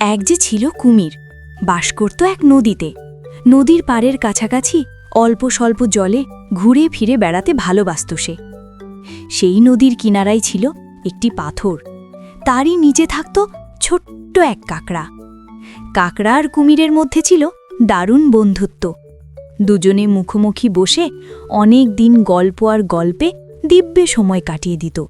এক যে ছিল কুমির বাস করত এক নদীতে। নদীর পাড়ের কাছাকাছি অল্প স্বল্প জলে ঘুরে ফিরে বেড়াতে ভালোবাসত সে। সেই নদীর কিনারায় ছিল একটি পাথর। তারই নিচে থাকত ছোট্ট এক কাকড়া। কাকড়া আর কুমিরের মধ্যে ছিল দারুণ বন্ধুত্ব। দুজনে মুখোমুখি বসে অনেক দিন গল্প আর গল্পে দিব্যে সময় কাটিয়ে দিত।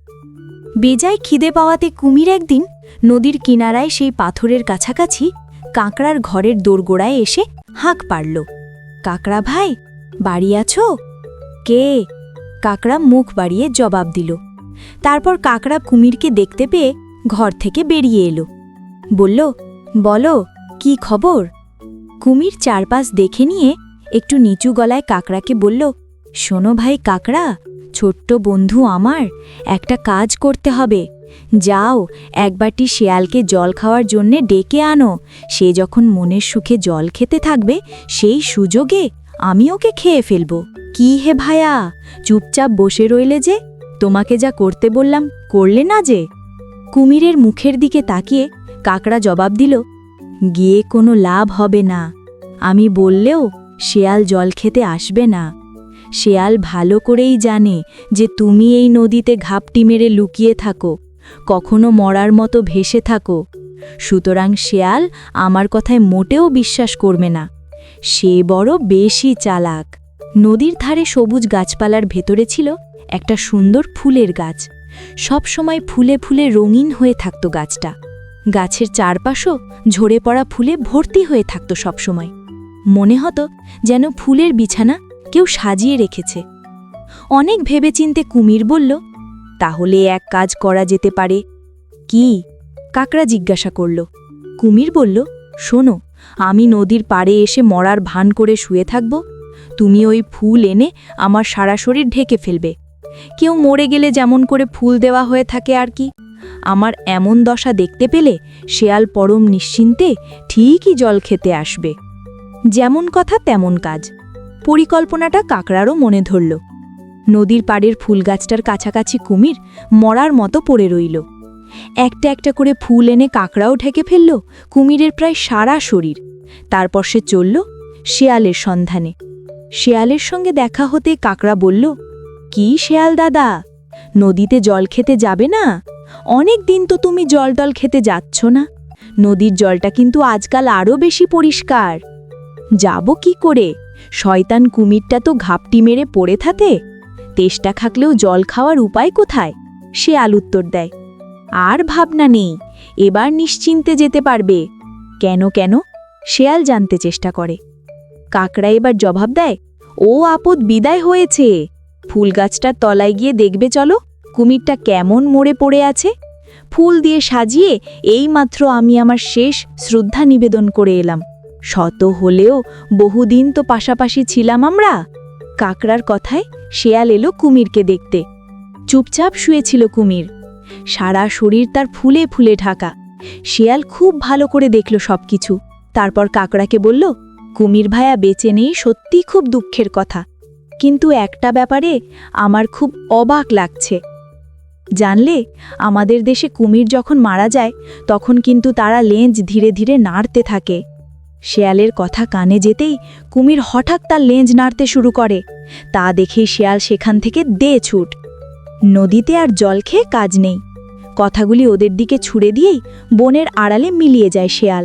বেজায় খিদে পাওয়াতে কুমির একদিন নদীর কিনারায় সেই পাথরের কাছাকাছি কাঁকড়ার ঘরের দোরগোড়ায় এসে হাঁক পারল কাকড়া ভাই, বাড়ি আছো? কে? কাকড়া মুখ বাড়িয়ে জবাব দিল। তারপর কাকড়া কুমিরকে দেখতে পেয়ে ঘর থেকে বেরিয়ে এলো। বলল, বলো, কি খবর? কুমির চারপাশ দেখে নিয়ে একটু নিচু গলায় কাকড়াকে বলল, শোনো ভাই কাকড়া, ছোট্ট বন্ধু আমার একটা কাজ করতে হবে। যাও একবারটি শেয়ালকে জল খাওয়ার জন্যে ডেকে আনো। সে যখন মনের সুখে জল খেতে থাকবে, সেই সুযোগে আমি ওকে খেয়ে ফেলব। কি হে ভায়া, চুপচাপ বসে রইলে যে? তোমাকে যা করতে বললাম, করলে না যে? কুমিরের মুখের দিকে তাকিয়ে কাকড়া জবাব দিল, গিয়ে কোনো লাভ হবে না। আমি বললেও শেয়াল জল খেতে আসবে না। শেয়াল ভালো করেই জানে যে তুমি এই নদীতে ঘাপটি মেরে লুকিয়ে থাকো। কখনো মরার মতো ভেসে থাকো। সুতরাং শেয়াল আমার কথায় মোটেও বিশ্বাস করবে না। সে বড় বেশি চালাক। নদীর ধারে সবুজ গাছপালার ভেতরে ছিল একটা সুন্দর ফুলের গাছ। সব সময় ফুলে ফুলে রঙিন হয়ে থাকত গাছটা। গাছের চারপাশও ঝরে পড়া ফুলে ভর্তি হয়ে থাকত সবসময় মনে হতো যেন ফুলের বিছানা কেউ সাজিয়ে রেখেছে। অনেক ভেবেচিন্তে কুমির বলল তাহলে এক কাজ করা যেতে পারে। কি? কাকড়া জিজ্ঞাসা করল। কুমির বলল, শোনো, আমি নদীর পাড়ে এসে মরার ভান করে শুয়ে থাকব। তুমি ওই ফুল এনে আমার সারা শরীর ঢেকে ফেলবে। কেউ মরে গেলে যেমন করে ফুল দেওয়া হয়ে থাকে আর কি। আমার এমন দশা দেখতে পেলে শেয়াল পরম নিশ্চিন্তে ঠিকই জল খেতে আসবে। যেমন কথা তেমন কাজ। পরিকল্পনাটা কাকড়ারও মনে ধরল। নদীর পাড়ের ফুলগাছটার কাছাকাছি কুমির মরার মতো পড়ে রইল। একটা একটা করে ফুল এনে কাঁকড়াও ঢেকে ফেলল, কুমিরের প্রায় সারা শরীর। তারপর সে চলল শেয়ালের সন্ধানে। শেয়ালের সঙ্গে দেখা হতে কাকড়া বলল, কি শেয়াল দাদা, নদীতে জল খেতে যাবে না? অনেক দিন তো তুমি জল টল খেতে যাচ্ছ না। নদীর জলটা কিন্তু আজকাল আরও বেশি পরিষ্কার। যাব কি করে? শয়তান কুমিরটা তো ঘাপটি মেরে পড়ে থাকে। তেষ্টা থাকলেও জল খাওয়ার উপায় কোথায়? শেয়াল উত্তর দেয়, আর ভাবনা নেই, এবার নিশ্চিন্তে যেতে পারবে। কেন কেন? শেয়াল জানতে চেষ্টা করে, কাকড়া এবার জবাব দেয়, ও আপদ বিদায় হয়েছে, ফুল গাছটার তলায় গিয়ে দেখবে চলো, কুমিরটা কেমন মরে পড়ে আছে। ফুল দিয়ে সাজিয়ে এইমাত্র আমি আমার শেষ শ্রদ্ধা নিবেদন করে এলাম। শত হলেও বহুদিন তো পাশাপাশি ছিলাম আমরা কাকড়ার কথায় শেয়াল এলো কুমিরকে দেখতে। চুপচাপ শুয়েছিল কুমির। সারা শরীর তার ফুলে ফুলে ঢাকা। শেয়াল খুব ভালো করে দেখল সব কিছু তারপর কাকড়াকে বলল, কুমির ভায়া, বেঁচে নেই সত্যি খুব দুঃখের কথা। কিন্তু একটা ব্যাপারে আমার খুব অবাক লাগছে। জানলে আমাদের দেশে কুমির যখন মারা যায়, তখন কিন্তু তারা লেঞ্জ ধীরে ধীরে নাড়তে থাকে। শেয়ালের কথা কানে যেতেই কুমির হঠাৎ তার লেঞ্জ নাড়তে শুরু করে। তা দেখেই শেয়াল সেখান থেকে দে ছুট। নদীতে আর জল খেয়ে কাজ নেই। কথাগুলি ওদের দিকে ছুড়ে দিয়েই বনের আড়ালে মিলিয়ে যায় শেয়াল।